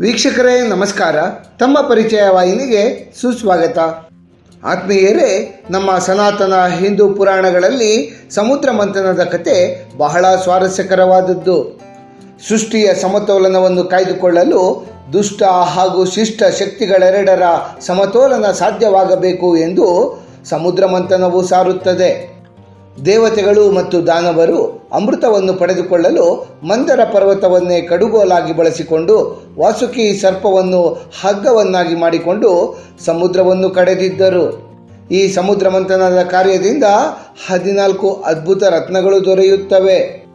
ವೀಕ್ಷಕರೇ, ನಮಸ್ಕಾರ. ತಮ್ಮ ಪರಿಚಯ ವಾಹಿನಿಗೆ ಸುಸ್ವಾಗತ. ಆತ್ಮೀಯರೇ, ನಮ್ಮ ಸನಾತನ ಹಿಂದೂ ಪುರಾಣಗಳಲ್ಲಿ ಸಮುದ್ರ ಮಂಥನದ ಕತೆ ಬಹಳ ಸ್ವಾರಸ್ಯಕರವಾದದ್ದು. ಸೃಷ್ಟಿಯ ಸಮತೋಲನವನ್ನು ಕಾಯ್ದುಕೊಳ್ಳಲು ದುಷ್ಟ ಹಾಗೂ ಶಿಷ್ಟ ಶಕ್ತಿಗಳೆರಡರ ಸಮತೋಲನ ಸಾಧ್ಯವಾಗಬೇಕು ಎಂದು ಸಮುದ್ರ ಮಂಥನವು ಸಾರುತ್ತದೆ. ದೇವತೆಗಳು ಮತ್ತು ದಾನವರು ಅಮೃತವನ್ನು ಪಡೆದುಕೊಳ್ಳಲು ಮಂದರ ಪರ್ವತವನ್ನೇ ಕಡುಗೋಲಾಗಿ ಬಳಸಿಕೊಂಡು ವಾಸುಕಿ ಸರ್ಪವನ್ನು ಹಗ್ಗವನ್ನಾಗಿ ಮಾಡಿಕೊಂಡು ಸಮುದ್ರವನ್ನು ಕಡೆದಿದ್ದರು. ಈ ಸಮುದ್ರ ಮಂಥನದ ಕಾರ್ಯದಿಂದ ಹದಿನಾಲ್ಕು ಅದ್ಭುತ ರತ್ನಗಳು ದೊರೆಯುತ್ತವೆ.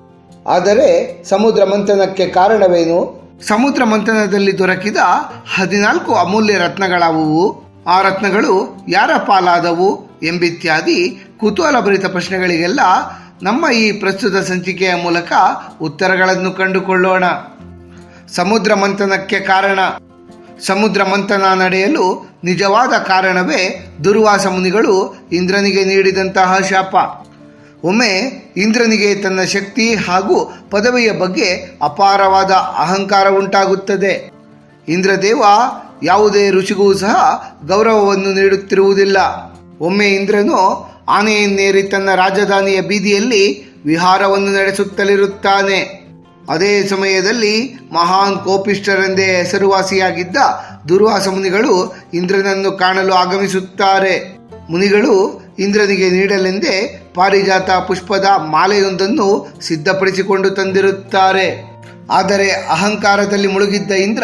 ಆದರೆ ಸಮುದ್ರ ಮಂಥನಕ್ಕೆ ಕಾರಣವೇನು? ಸಮುದ್ರ ಮಂಥನದಲ್ಲಿ ದೊರಕಿದ ಹದಿನಾಲ್ಕು ಅಮೂಲ್ಯ ರತ್ನಗಳಾವುವು? ಆ ರತ್ನಗಳು ಯಾರ ಪಾಲಾದವು? ಎಂಬಿತ್ಯಾದಿ ಕುತೂಹಲಭರಿತ ಪ್ರಶ್ನೆಗಳಿಗೆಲ್ಲ ನಮ್ಮ ಈ ಪ್ರಸ್ತುತ ಸಂಚಿಕೆಯ ಮೂಲಕ ಉತ್ತರಗಳನ್ನು ಕಂಡುಕೊಳ್ಳೋಣ. ಸಮುದ್ರ ಮಂಥನಕ್ಕೆ ಕಾರಣ. ಸಮುದ್ರ ಮಂಥನ ನಡೆಯಲು ನಿಜವಾದ ಕಾರಣವೇ ದುರ್ವಾಸ ಮುನಿಗಳು ಇಂದ್ರನಿಗೆ ನೀಡಿದಂತಹ ಶಾಪ. ಒಮ್ಮೆ ಇಂದ್ರನಿಗೆ ತನ್ನ ಶಕ್ತಿ ಹಾಗೂ ಪದವಿಯ ಬಗ್ಗೆ ಅಪಾರವಾದ ಅಹಂಕಾರ ಉಂಟಾಗುತ್ತದೆ. ಇಂದ್ರದೇವ ಯಾವುದೇ ಋಷಿಗೂ ಸಹ ಗೌರವವನ್ನು ನೀಡುತ್ತಿರುವುದಿಲ್ಲ. ಒಮ್ಮೆ ಇಂದ್ರನು ಆನೆಯನ್ನೇರಿ ತನ್ನ ರಾಜಧಾನಿಯ ಬೀದಿಯಲ್ಲಿ ವಿಹಾರವನ್ನು ನಡೆಸುತ್ತಲಿರುತ್ತಾನೆ. ಅದೇ ಸಮಯದಲ್ಲಿ ಮಹಾನ್ ಕೋಪಿಷ್ಟರೆಂದೇ ಹೆಸರುವಾಸಿಯಾಗಿದ್ದ ದುರ್ವಾಸ ಮುನಿಗಳು ಇಂದ್ರನನ್ನು ಕಾಣಲು ಆಗಮಿಸುತ್ತಾರೆ. ಮುನಿಗಳು ಇಂದ್ರನಿಗೆ ನೀಡಲೆಂದೇ ಪಾರಿಜಾತ ಪುಷ್ಪದ ಮಾಲೆಯೊಂದನ್ನು ಸಿದ್ಧಪಡಿಸಿಕೊಂಡು ತಂದಿರುತ್ತಾರೆ. ಆದರೆ ಅಹಂಕಾರದಲ್ಲಿ ಮುಳುಗಿದ್ದ ಇಂದ್ರ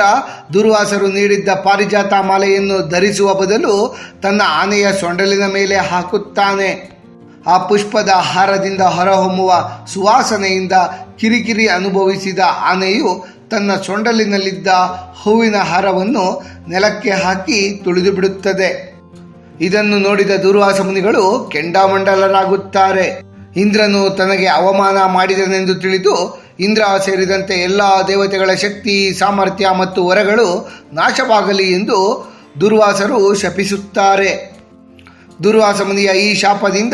ದುರ್ವಾಸರು ನೀಡಿದ್ದ ಪಾರಿಜಾತ ಮಾಲೆಯನ್ನು ಧರಿಸುವ ಬದಲು ತನ್ನ ಆನೆಯ ಸೊಂಡಲಿನ ಮೇಲೆ ಹಾಕುತ್ತಾನೆ. ಆ ಪುಷ್ಪದ ಹಾರದಿಂದ ಹೊರಹೊಮ್ಮುವ ಸುವಾಸನೆಯಿಂದ ಕಿರಿಕಿರಿ ಅನುಭವಿಸಿದ ಆನೆಯು ತನ್ನ ಸೊಂಡಲಿನಲ್ಲಿದ್ದ ಹೂವಿನ ಹಾರವನ್ನು ನೆಲಕ್ಕೆ ಹಾಕಿ ತುಳಿದು ಬಿಡುತ್ತದೆ. ಇದನ್ನು ನೋಡಿದ ದುರ್ವಾಸ ಮುನಿಗಳು ಕೆಂಡಾಮಂಡಲರಾಗುತ್ತಾರೆ. ಇಂದ್ರನು ತನಗೆ ಅವಮಾನ ಮಾಡಿದನೆಂದು ತಿಳಿದು ಇಂದ್ರ ಸೇರಿದಂತೆ ಎಲ್ಲ ದೇವತೆಗಳ ಶಕ್ತಿ, ಸಾಮರ್ಥ್ಯ ಮತ್ತು ವರಗಳು ನಾಶವಾಗಲಿ ಎಂದು ದುರ್ವಾಸರು ಶಪಿಸುತ್ತಾರೆ. ದುರ್ವಾಸ ಮುನಿಯ ಈ ಶಾಪದಿಂದ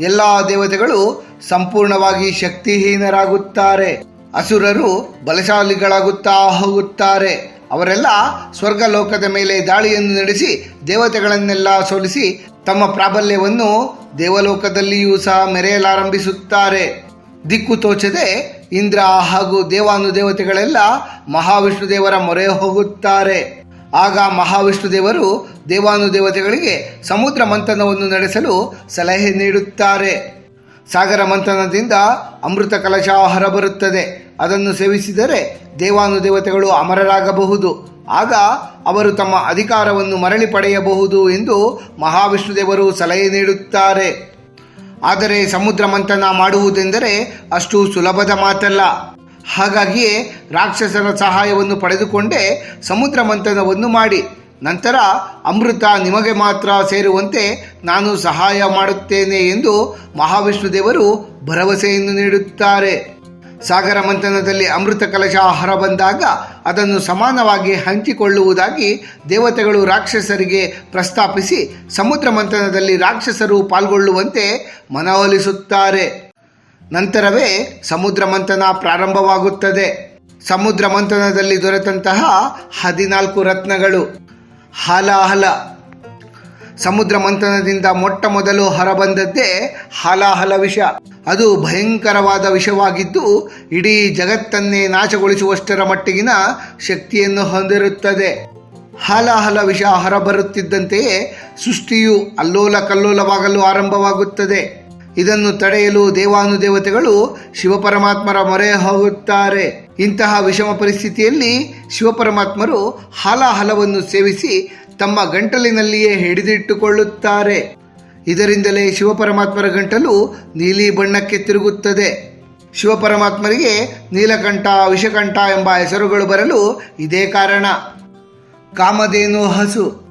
ಎಲ್ಲ ದೇವತೆಗಳು ಸಂಪೂರ್ಣವಾಗಿ ಶಕ್ತಿಹೀನರಾಗುತ್ತಾರೆ. ಅಸುರರು ಬಲಶಾಲಿಗಳಾಗುತ್ತಾ ಹೋಗುತ್ತಾರೆ. ಅವರೆಲ್ಲ ಸ್ವರ್ಗಲೋಕದ ಮೇಲೆ ದಾಳಿಯನ್ನು ನಡೆಸಿ ದೇವತೆಗಳನ್ನೆಲ್ಲ ಸೋಲಿಸಿ ತಮ್ಮ ಪ್ರಾಬಲ್ಯವನ್ನು ದೇವಲೋಕದಲ್ಲಿಯೂ ಸಹ ಮೆರೆಯಲಾರಂಭಿಸುತ್ತಾರೆ. ದಿಕ್ಕು ತೋಚದೆ ಇಂದ್ರ ಹಾಗೂ ದೇವಾನು ದೇವತೆಗಳೆಲ್ಲ ಮಹಾವಿಷ್ಣು ದೇವರ ಮೊರೆ ಹೋಗುತ್ತಾರೆ. ಆಗ ಮಹಾವಿಷ್ಣು ದೇವರು ದೇವಾನು ದೇವತೆಗಳಿಗೆ ಸಮುದ್ರ ಮಂಥನವನ್ನು ನಡೆಸಲು ಸಲಹೆ ನೀಡುತ್ತಾರೆ. ಸಾಗರ ಮಂಥನದಿಂದ ಅಮೃತ ಕಲಶ ಹೊರಬರುತ್ತದೆ ಅದನ್ನು ಸೇವಿಸಿದರೆ ದೇವಾನು ದೇವತೆಗಳು ಅಮರರಾಗಬಹುದು. ಆಗ ಅವರು ತಮ್ಮ ಅಧಿಕಾರವನ್ನು ಮರಳಿ ಪಡೆಯಬಹುದು ಎಂದು ಮಹಾವಿಷ್ಣು ದೇವರು ಸಲಹೆ ನೀಡುತ್ತಾರೆ. ಆದರೆ ಸಮುದ್ರ ಮಂಥನ ಮಾಡುವುದೆಂದರೆ ಅಷ್ಟು ಸುಲಭದ ಮಾತಲ್ಲ. ಹಾಗಾಗಿಯೇ ರಾಕ್ಷಸರ ಸಹಾಯವನ್ನು ಪಡೆದುಕೊಂಡೇ ಸಮುದ್ರ ಮಂಥನವನ್ನು ಮಾಡಿ. ನಂತರ ಅಮೃತ ನಿಮಗೆ ಮಾತ್ರ ಸೇರುವಂತೆ ನಾನು ಸಹಾಯ ಮಾಡುತ್ತೇನೆ ಎಂದು ಮಹಾವಿಷ್ಣು ದೇವರು ಭರವಸೆಯನ್ನು ನೀಡುತ್ತಾರೆ. ಸಾಗರ ಮಂಥನದಲ್ಲಿ ಅಮೃತ ಕಲಶ ಹೊರ ಬಂದಾಗ ಅದನ್ನು ಸಮಾನವಾಗಿ ಹಂಚಿಕೊಳ್ಳುವುದಾಗಿ ದೇವತೆಗಳು ರಾಕ್ಷಸರಿಗೆ ಪ್ರಸ್ತಾಪಿಸಿ ಸಮುದ್ರ ಮಂಥನದಲ್ಲಿ ರಾಕ್ಷಸರು ಪಾಲ್ಗೊಳ್ಳುವಂತೆ ಮನವೊಲಿಸುತ್ತಾರೆ. ನಂತರವೇ ಸಮುದ್ರ ಮಂಥನ ಪ್ರಾರಂಭವಾಗುತ್ತದೆ. ಸಮುದ್ರ ಮಂಥನದಲ್ಲಿ ದೊರೆತಂತಹ ಹದಿನಾಲ್ಕು ರತ್ನಗಳು. ಹಾಲಾಹಲ. ಸಮುದ್ರ ಮಂಥನದಿಂದ ಮೊಟ್ಟ ಮೊದಲು ಹೊರಬಂದದ್ದೇ ಹಾಲಾಹಲ ವಿಷ. ಅದು ಭಯಂಕರವಾದ ವಿಷವಾಗಿದ್ದು, ಇಡೀ ಜಗತ್ತನ್ನೇ ನಾಶಗೊಳಿಸುವಷ್ಟರ ಮಟ್ಟಿಗಿನ ಶಕ್ತಿಯನ್ನು ಹೊಂದಿರುತ್ತದೆ. ಹಾಲಾಹಲ ವಿಷ ಹೊರಬರುತ್ತಿದ್ದಂತೆಯೇ ಸೃಷ್ಟಿಯು ಅಲ್ಲೋಲ ಕಲ್ಲೋಲವಾಗಲು ಆರಂಭವಾಗುತ್ತದೆ. ಇದನ್ನು ತಡೆಯಲು ದೇವಾನುದೇವತೆಗಳು ಶಿವಪರಮಾತ್ಮರ ಮೊರೆ ಹೋಗುತ್ತಾರೆ. ಇಂತಹ ವಿಷಮ ಪರಿಸ್ಥಿತಿಯಲ್ಲಿ ಶಿವಪರಮಾತ್ಮರು ಹಾಲಾಹಲವನ್ನು ಸೇವಿಸಿ ತಮ್ಮ ಗಂಟಲಿನಲ್ಲಿಯೇ ಹಿಡಿದಿಟ್ಟುಕೊಳ್ಳುತ್ತಾರೆ. ಇದರಿಂದಲೇ ಶಿವಪರಮಾತ್ಮರ ಗಂಟಲು ನೀಲಿ ಬಣ್ಣಕ್ಕೆ ತಿರುಗುತ್ತದೆ. ಶಿವಪರಮಾತ್ಮರಿಗೆ ನೀಲಕಂಠ, ವಿಷಕಂಠ ಎಂಬ ಹೆಸರುಗಳು ಬರಲು ಇದೇ ಕಾರಣ. ಕಾಮಧೇನು ಹಸು.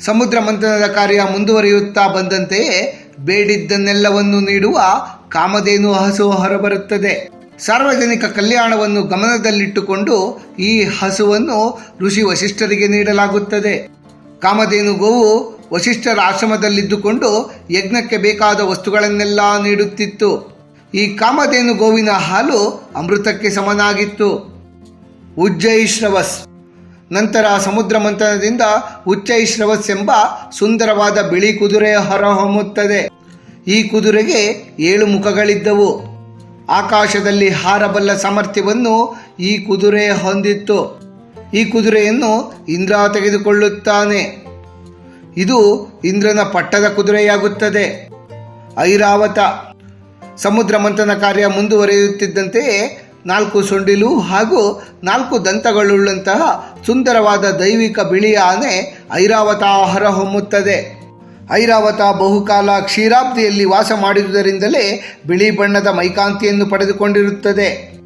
ಸಮುದ್ರ ಮಂಥನದ ಕಾರ್ಯ ಮುಂದುವರಿಯುತ್ತಾ ಬಂದಂತೆಯೇ ಬೇಡಿದ್ದನ್ನೆಲ್ಲವನ್ನು ನೀಡುವ ಕಾಮಧೇನು ಹಸು ಹೊರಬರುತ್ತದೆ. ಸಾರ್ವಜನಿಕ ಕಲ್ಯಾಣವನ್ನು ಗಮನದಲ್ಲಿಟ್ಟುಕೊಂಡು ಈ ಹಸುವನ್ನು ಋಷಿ ವಶಿಷ್ಠರಿಗೆ ನೀಡಲಾಗುತ್ತದೆ. ಕಾಮಧೇನು ಗೋವು ವಶಿಷ್ಠರ ಆಶ್ರಮದಲ್ಲಿದ್ದುಕೊಂಡು ಯಜ್ಞಕ್ಕೆ ಬೇಕಾದ ವಸ್ತುಗಳನ್ನೆಲ್ಲ ನೀಡುತ್ತಿತ್ತು. ಈ ಕಾಮಧೇನು ಗೋವಿನ ಹಾಲು ಅಮೃತಕ್ಕೆ ಸಮನಾಗಿತ್ತು. ಉಜ್ಜೈಶ್ರವಸ್ ನಂತರ ಸಮುದ್ರ ಮಂಥನದಿಂದ ಉಚ್ಚೈ ಎಂಬ ಸುಂದರವಾದ ಬಿಳಿ ಕುದುರೆ ಹೊರಹೊಮ್ಮುತ್ತದೆ ಈ ಕುದುರೆಗೆ ಏಳು ಮುಖಗಳಿದ್ದವು. ಆಕಾಶದಲ್ಲಿ ಹಾರಬಲ್ಲ ಸಾಮರ್ಥ್ಯವನ್ನು ಈ ಕುದುರೆ ಹೊಂದಿತ್ತು. ಈ ಕುದುರೆಯನ್ನು ಇಂದ್ರ ತೆಗೆದುಕೊಳ್ಳುತ್ತಾನೆ. ಇದು ಇಂದ್ರನ ಪಟ್ಟದ ಕುದುರೆಯಾಗುತ್ತದೆ. ಐರಾವತ ಸಮುದ್ರ ಮಂಥನ ಕಾರ್ಯ ಮುಂದುವರಿಯುತ್ತಿದ್ದಂತೆಯೇ ನಾಲ್ಕು ಸೊಂಡಿಲು ಹಾಗೂ ನಾಲ್ಕು ದಂತಗಳುಳ್ಳಂತಹ ಸುಂದರವಾದ ದೈವಿಕ ಬಿಳಿಯ ಆನೆ ಐರಾವತ ಹೊರಹೊಮ್ಮುತ್ತದೆ ಐರಾವತ ಬಹುಕಾಲ ಕ್ಷೀರಾಬ್ದಿಯಲ್ಲಿ ವಾಸ ಮಾಡಿರುವುದರಿಂದಲೇ ಬಿಳಿ ಬಣ್ಣದ ಮೈಕಾಂತಿಯನ್ನು ಪಡೆದುಕೊಂಡಿರುತ್ತದೆ.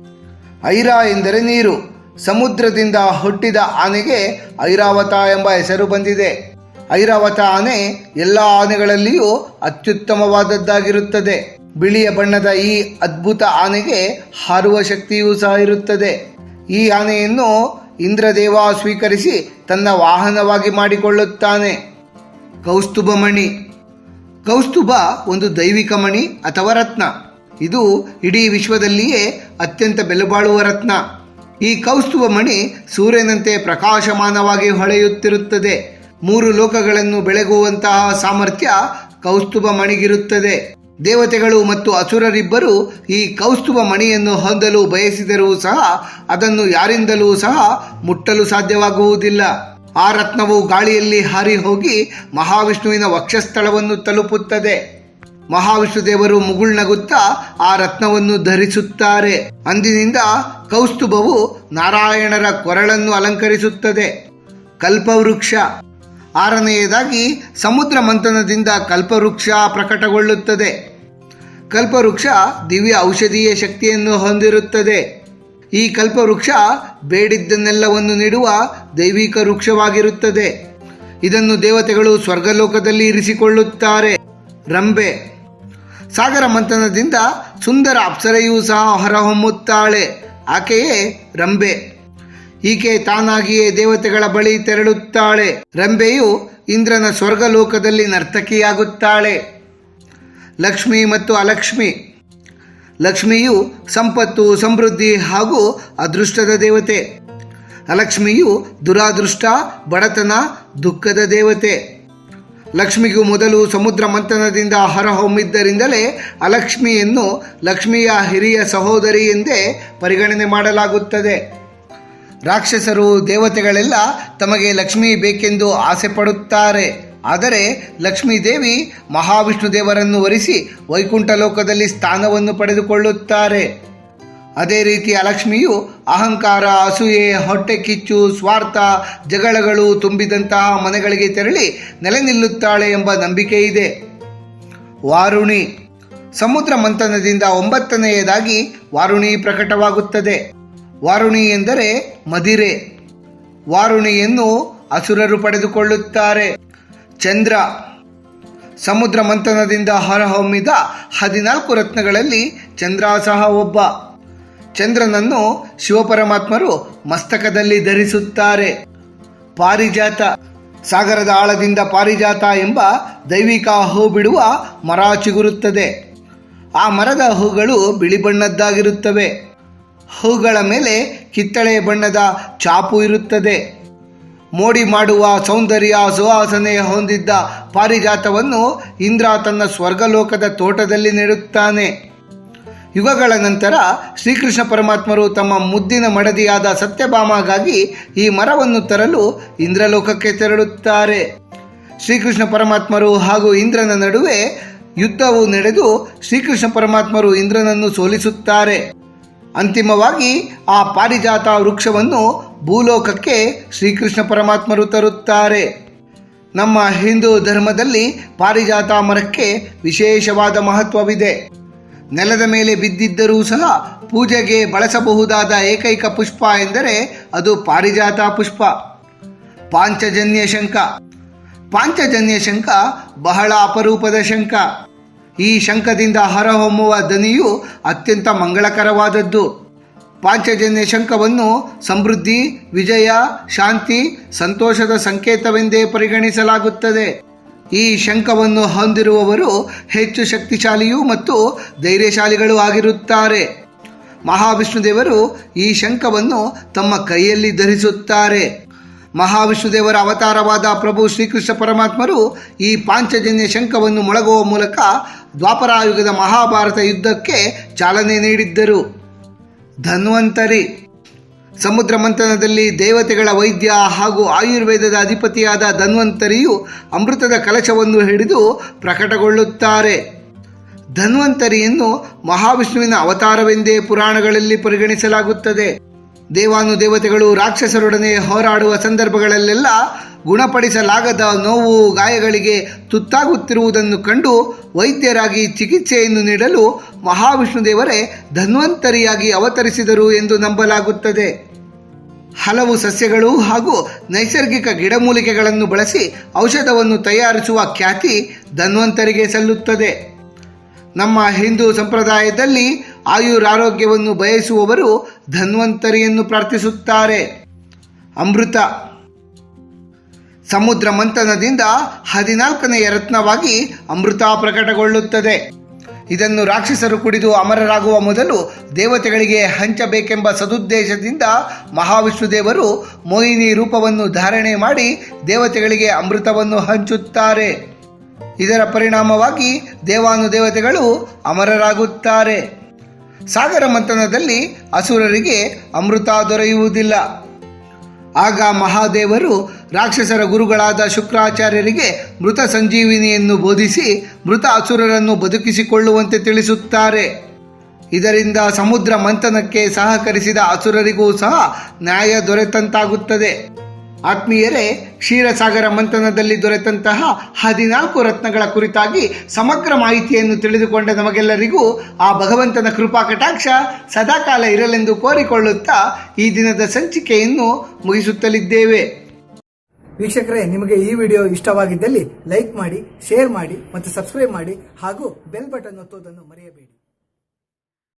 ಐರಾ ಎಂದರೆ ನೀರು. ಸಮುದ್ರದಿಂದ ಹುಟ್ಟಿದ ಆನೆಗೆ ಐರಾವತ ಎಂಬ ಹೆಸರು ಬಂದಿದೆ. ಐರಾವತ ಆನೆ ಎಲ್ಲ ಆನೆಗಳಲ್ಲಿಯೂ ಅತ್ಯುತ್ತಮವಾದದ್ದಾಗಿರುತ್ತದೆ. ಬಿಳಿಯ ಬಣ್ಣದ ಈ ಅದ್ಭುತ ಆನೆಗೆ ಹಾರುವ ಶಕ್ತಿಯೂ ಸಹ ಇರುತ್ತದೆ. ಈ ಆನೆಯನ್ನು ಇಂದ್ರದೇವ ಸ್ವೀಕರಿಸಿ ತನ್ನ ವಾಹನವಾಗಿ ಮಾಡಿಕೊಳ್ಳುತ್ತಾನೆ. ಕೌಸ್ತುಭ ಮಣಿ. ಕೌಸ್ತುಭ ಒಂದು ದೈವಿಕ ಮಣಿ ಅಥವಾ ರತ್ನ. ಇದು ಇಡೀ ವಿಶ್ವದಲ್ಲಿಯೇ ಅತ್ಯಂತ ಬೆಲೆಬಾಳುವ ರತ್ನ. ಈ ಕೌಸ್ತುಭ ಮಣಿ ಸೂರ್ಯನಂತೆ ಪ್ರಕಾಶಮಾನವಾಗಿ ಹೊಳೆಯುತ್ತಿರುತ್ತದೆ. ಮೂರು ಲೋಕಗಳನ್ನು ಬೆಳಗುವಂತಹ ಸಾಮರ್ಥ್ಯ ಕೌಸ್ತುಭ ಮಣಿಗಿರುತ್ತದೆ. ದೇವತೆಗಳು ಮತ್ತು ಅಸುರರಿಬ್ಬರು ಈ ಕೌಸ್ತುಭ ಮಣಿಯನ್ನು ಹೊಂದಲು ಬಯಸಿದರೂ ಸಹ ಅದನ್ನು ಯಾರಿಂದಲೂ ಸಹ ಮುಟ್ಟಲು ಸಾಧ್ಯವಾಗುವುದಿಲ್ಲ. ಆ ರತ್ನವು ಗಾಳಿಯಲ್ಲಿ ಹಾರಿ ಹೋಗಿ ಮಹಾವಿಷ್ಣುವಿನ ವಕ್ಷಸ್ಥಳವನ್ನು ತಲುಪುತ್ತದೆ. ಮಹಾವಿಷ್ಣು ದೇವರು ಮುಗುಳ್ನಗುತ್ತಾ ಆ ರತ್ನವನ್ನು ಧರಿಸುತ್ತಾರೆ. ಅಂದಿನಿಂದ ಕೌಸ್ತುಭವು ನಾರಾಯಣರ ಕೊರಳನ್ನು ಅಲಂಕರಿಸುತ್ತದೆ. ಕಲ್ಪವೃಕ್ಷ ಆರನೆಯದಾಗಿ ಸಮುದ್ರ ಮಂಥನದಿಂದ ಕಲ್ಪವೃಕ್ಷ ಪ್ರಕಟಗೊಳ್ಳುತ್ತದೆ. ಕಲ್ಪವೃಕ್ಷ ದಿವ್ಯ ಔಷಧೀಯ ಶಕ್ತಿಯನ್ನು ಹೊಂದಿರುತ್ತದೆ. ಈ ಕಲ್ಪವೃಕ್ಷ ಬೇಡಿದ್ದನ್ನೆಲ್ಲವನ್ನು ನೀಡುವ ದೈವಿಕ ವೃಕ್ಷವಾಗಿರುತ್ತದೆ. ಇದನ್ನು ದೇವತೆಗಳು ಸ್ವರ್ಗಲೋಕದಲ್ಲಿ ಇರಿಸಿಕೊಳ್ಳುತ್ತಾರೆ. ರಂಬೆ. ಸಾಗರ ಮಂಥನದಿಂದ ಸುಂದರ ಅಪ್ಸರೆಯೂ ಸಹ ಹೊರಹೊಮ್ಮುತ್ತಾಳೆ. ಆಕೆಯೇ ರಂಬೆ. ಈಕೆ ತಾನಾಗಿಯೇ ದೇವತೆಗಳ ಬಳಿ ತೆರಳುತ್ತಾಳೆ. ರಂಬೆಯು ಇಂದ್ರನ ಸ್ವರ್ಗಲೋಕದಲ್ಲಿ ನರ್ತಕಿಯಾಗುತ್ತಾಳೆ. ಲಕ್ಷ್ಮಿ ಮತ್ತು ಅಲಕ್ಷ್ಮಿ. ಲಕ್ಷ್ಮಿಯು ಸಂಪತ್ತು, ಸಮೃದ್ಧಿ ಹಾಗೂ ಅದೃಷ್ಟದ ದೇವತೆ. ಅಲಕ್ಷ್ಮಿಯು ದುರಾದೃಷ್ಟ, ಬಡತನ, ದುಃಖದ ದೇವತೆ. ಲಕ್ಷ್ಮಿಗೂ ಮೊದಲು ಸಮುದ್ರ ಮಂಥನದಿಂದ ಹೊರಹೊಮ್ಮಿದ್ದರಿಂದಲೇ ಅಲಕ್ಷ್ಮಿಯನ್ನು ಲಕ್ಷ್ಮಿಯ ಹಿರಿಯ ಸಹೋದರಿ ಎಂದೇ ಪರಿಗಣನೆ ಮಾಡಲಾಗುತ್ತದೆ. ರಾಕ್ಷಸರು ದೇವತೆಗಳೆಲ್ಲ ತಮಗೆ ಲಕ್ಷ್ಮಿ ಬೇಕೆಂದು ಆಸೆ ಪಡುತ್ತಾರೆ. ಆದರೆ ಲಕ್ಷ್ಮೀ ದೇವಿ ಮಹಾವಿಷ್ಣು ದೇವರನ್ನು ವರಿಸಿ ವೈಕುಂಠ ಲೋಕದಲ್ಲಿ ಸ್ಥಾನವನ್ನು ಪಡೆದುಕೊಳ್ಳುತ್ತಾರೆ. ಅದೇ ರೀತಿ ಅಲಕ್ಷ್ಮಿಯು ಅಹಂಕಾರ, ಅಸೂಯೆ, ಹೊಟ್ಟೆ ಕಿಚ್ಚು, ಸ್ವಾರ್ಥ, ಜಗಳಗಳು ತುಂಬಿದಂತಹ ಮನೆಗಳಿಗೆ ತೆರಳಿ ನೆಲೆ ನಿಲ್ಲುತ್ತಾಳೆ ಎಂಬ ನಂಬಿಕೆ ಇದೆ. ವಾರುಣಿ ಸಮುದ್ರ ಮಂಥನದಿಂದ ಒಂಬತ್ತನೆಯದಾಗಿ ವಾರುಣಿ ಪ್ರಕಟವಾಗುತ್ತದೆ. ವಾರುಣಿ ಎಂದರೆ ಮದಿರೆ. ವಾರುಣಿಯನ್ನು ಅಸುರರು ಪಡೆದುಕೊಳ್ಳುತ್ತಾರೆ. ಚಂದ್ರ ಸಮುದ್ರ ಮಂಥನದಿಂದ ಹೊರಹೊಮ್ಮಿದ ಹದಿನಾಲ್ಕು ರತ್ನಗಳಲ್ಲಿ ಚಂದ್ರ ಸಹ ಒಬ್ಬ. ಚಂದ್ರನನ್ನು ಶಿವಪರಮಾತ್ಮರು ಮಸ್ತಕದಲ್ಲಿ ಧರಿಸುತ್ತಾರೆ. ಪಾರಿಜಾತ ಸಾಗರದ ಆಳದಿಂದ ಪಾರಿಜಾತ ಎಂಬ ದೈವಿಕ ಹೂ ಬಿಡುವ ಮರ ಚಿಗುರುತ್ತದೆ. ಆ ಮರದ ಹೂಗಳು ಬಿಳಿ ಬಣ್ಣದ್ದಾಗಿರುತ್ತವೆ. ಹೂಗಳ ಮೇಲೆ ಕಿತ್ತಳೆ ಬಣ್ಣದ ಚಾಪು ಇರುತ್ತದೆ. ಮೋಡಿ ಮಾಡುವ ಸೌಂದರ್ಯ ಸುವಾಸನೆ ಹೊಂದಿದ್ದ ಪಾರಿಜಾತವನ್ನು ಇಂದ್ರ ತನ್ನ ಸ್ವರ್ಗಲೋಕದ ತೋಟದಲ್ಲಿ ನೆಡುತ್ತಾನೆ. ಯುಗಗಳ ನಂತರ ಶ್ರೀಕೃಷ್ಣ ಪರಮಾತ್ಮರು ತಮ್ಮ ಮುದ್ದಿನ ಮಡದಿಯಾದ ಸತ್ಯಭಾಮಗಾಗಿ ಈ ಮರವನ್ನು ತರಲು ಇಂದ್ರಲೋಕಕ್ಕೆ ತೆರಳುತ್ತಾರೆ. ಶ್ರೀಕೃಷ್ಣ ಪರಮಾತ್ಮರು ಹಾಗೂ ಇಂದ್ರನ ನಡುವೆ ಯುದ್ಧವು ನಡೆದು ಶ್ರೀಕೃಷ್ಣ ಪರಮಾತ್ಮರು ಇಂದ್ರನನ್ನು ಸೋಲಿಸುತ್ತಾರೆ. ಅಂತಿಮವಾಗಿ ಆ ಪಾರಿಜಾತ ವೃಕ್ಷವನ್ನು ಭೂಲೋಕಕ್ಕೆ ಶ್ರೀಕೃಷ್ಣ ಪರಮಾತ್ಮರು ತರುತ್ತಾರೆ. ನಮ್ಮ ಹಿಂದೂ ಧರ್ಮದಲ್ಲಿ ಪಾರಿಜಾತ ಮರಕ್ಕೆ ವಿಶೇಷವಾದ ಮಹತ್ವವಿದೆ. ನೆಲದ ಮೇಲೆ ಬಿದ್ದಿದ್ದರೂ ಸಹ ಪೂಜೆಗೆ ಬಳಸಬಹುದಾದ ಏಕೈಕ ಪುಷ್ಪ ಎಂದರೆ ಅದು ಪಾರಿಜಾತ ಪುಷ್ಪ. ಪಾಂಚಜನ್ಯ ಶಂಕ ಪಾಂಚಜನ್ಯ ಶಂಕ ಬಹಳ ಅಪರೂಪದ ಶಂಖ. ಈ ಶಂಖದಿಂದ ಹೊರಹೊಮ್ಮುವ ದನಿಯು ಅತ್ಯಂತ ಮಂಗಳಕರವಾದದ್ದು. ಪಾಂಚಜನ್ಯ ಶಂಖವನ್ನು ಸಮೃದ್ಧಿ, ವಿಜಯ, ಶಾಂತಿ, ಸಂತೋಷದ ಸಂಕೇತವೆಂದೇ ಪರಿಗಣಿಸಲಾಗುತ್ತದೆ. ಈ ಶಂಖವನ್ನು ಹೊಂದಿರುವವರು ಹೆಚ್ಚು ಶಕ್ತಿಶಾಲಿಯೂ ಮತ್ತು ಧೈರ್ಯಶಾಲಿಗಳು ಆಗಿರುತ್ತಾರೆ. ಮಹಾವಿಷ್ಣುದೇವರು ಈ ಶಂಖವನ್ನು ತಮ್ಮ ಕೈಯಲ್ಲಿ ಧರಿಸುತ್ತಾರೆ. ಮಹಾವಿಷ್ಣುದೇವರ ಅವತಾರವಾದ ಪ್ರಭು ಶ್ರೀಕೃಷ್ಣ ಪರಮಾತ್ಮರು ಈ ಪಾಂಚಜನ್ಯ ಶಂಖವನ್ನು ಮೊಳಗುವ ಮೂಲಕ ದ್ವಾಪರಾಯುಗದ ಮಹಾಭಾರತ ಯುದ್ಧಕ್ಕೆ ಚಾಲನೆ ನೀಡಿದ್ದರು. ಧನ್ವಂತರಿ. ಸಮುದ್ರ ಮಂಥನದಲ್ಲಿ ದೇವತೆಗಳ ವೈದ್ಯ ಹಾಗೂ ಆಯುರ್ವೇದದ ಅಧಿಪತಿಯಾದ ಧನ್ವಂತರಿಯು ಅಮೃತದ ಕಲಶವನ್ನು ಹಿಡಿದು ಪ್ರಕಟಗೊಳ್ಳುತ್ತಾರೆ. ಧನ್ವಂತರಿಯನ್ನು ಮಹಾವಿಷ್ಣುವಿನ ಅವತಾರವೆಂದೇ ಪುರಾಣಗಳಲ್ಲಿ ಪರಿಗಣಿಸಲಾಗುತ್ತದೆ. ದೇವಾನು ದೇವತೆಗಳು ರಾಕ್ಷಸರೊಡನೆ ಹೋರಾಡುವ ಸಂದರ್ಭಗಳಲ್ಲೆಲ್ಲ ಗುಣಪಡಿಸಲಾಗದ ನೋವು ಗಾಯಗಳಿಗೆ ತುತ್ತಾಗುತ್ತಿರುವುದನ್ನು ಕಂಡು ವೈದ್ಯರಾಗಿ ಚಿಕಿತ್ಸೆಯನ್ನು ನೀಡಲು ಮಹಾವಿಷ್ಣು ದೇವರೇ ಧನ್ವಂತರಿಯಾಗಿ ಅವತರಿಸಿದರು ಎಂದು ನಂಬಲಾಗುತ್ತದೆ. ಹಲವು ಸಸ್ಯಗಳು ಹಾಗೂ ನೈಸರ್ಗಿಕ ಗಿಡಮೂಲಿಕೆಗಳನ್ನು ಬಳಸಿ ಔಷಧವನ್ನು ತಯಾರಿಸುವ ಖ್ಯಾತಿ ಧನ್ವಂತರಿಗೆ ಸಲ್ಲುತ್ತದೆ. ನಮ್ಮ ಹಿಂದೂ ಸಂಪ್ರದಾಯದಲ್ಲಿ ಆಯುರಾರೋಗ್ಯವನ್ನು ಬಯಸುವವರು ಧನ್ವಂತರಿಯನ್ನು ಪ್ರಾರ್ಥಿಸುತ್ತಾರೆ. ಅಮೃತ. ಸಮುದ್ರ ಮಂಥನದಿಂದ ಹದಿನಾಲ್ಕನೆಯ ರತ್ನವಾಗಿ ಅಮೃತ ಪ್ರಕಟಗೊಳ್ಳುತ್ತದೆ. ಇದನ್ನು ರಾಕ್ಷಸರು ಕುಡಿದು ಅಮರರಾಗುವ ಮೊದಲು ದೇವತೆಗಳಿಗೆ ಹಂಚಬೇಕೆಂಬ ಸದುದ್ದೇಶದಿಂದ ಮಹಾವಿಷ್ಣು ದೇವರು ಮೋಹಿನಿ ರೂಪವನ್ನು ಧಾರಣೆ ಮಾಡಿ ದೇವತೆಗಳಿಗೆ ಅಮೃತವನ್ನು ಹಂಚುತ್ತಾರೆ. ಇದರ ಪರಿಣಾಮವಾಗಿ ದೇವಾನು ದೇವತೆಗಳು ಅಮರರಾಗುತ್ತಾರೆ. ಸಾಗರ ಮಂಥನದಲ್ಲಿ ಅಸುರರಿಗೆ ಅಮೃತ ದೊರೆಯುವುದಿಲ್ಲ. ಆಗ ಮಹಾದೇವರು ರಾಕ್ಷಸರ ಗುರುಗಳಾದ ಶುಕ್ರಾಚಾರ್ಯರಿಗೆ ಮೃತ ಸಂಜೀವಿನಿಯನ್ನು ಬೋಧಿಸಿ ಮೃತ ಅಸುರರನ್ನು ಬದುಕಿಸಿಕೊಳ್ಳುವಂತೆ ತಿಳಿಸುತ್ತಾರೆ. ಇದರಿಂದ ಸಮುದ್ರ ಮಂಥನಕ್ಕೆ ಸಹಕರಿಸಿದ ಅಸುರರಿಗೂ ಸಹ ನ್ಯಾಯ ದೊರೆತಂತಾಗುತ್ತದೆ. ಆತ್ಮೀಯರೇ, ಕ್ಷೀರಸಾಗರ ಮಂಥನದಲ್ಲಿ ದೊರೆತಂತಹ ಹದಿನಾಲ್ಕು ರತ್ನಗಳ ಕುರಿತಾಗಿ ಸಮಗ್ರ ಮಾಹಿತಿಯನ್ನು ತಿಳಿದುಕೊಂಡ ನಮಗೆಲ್ಲರಿಗೂ ಆ ಭಗವಂತನ ಕೃಪಾ ಕಟಾಕ್ಷ ಸದಾಕಾಲ ಇರಲೆಂದು ಕೋರಿಕೊಳ್ಳುತ್ತಾ ಈ ದಿನದ ಸಂಚಿಕೆಯನ್ನು ಮುಗಿಸುತ್ತಲಿದ್ದೇವೆ. ವೀಕ್ಷಕರೇ, ನಿಮಗೆ ಈ ವಿಡಿಯೋ ಇಷ್ಟವಾಗಿದ್ದಲ್ಲಿ ಲೈಕ್ ಮಾಡಿ, ಶೇರ್ ಮಾಡಿ ಮತ್ತು ಸಬ್ಸ್ಕ್ರೈಬ್ ಮಾಡಿ ಹಾಗೂ ಬೆಲ್ ಬಟನ್ ಒತ್ತುವುದನ್ನು ಮರೆಯಬೇಡಿ.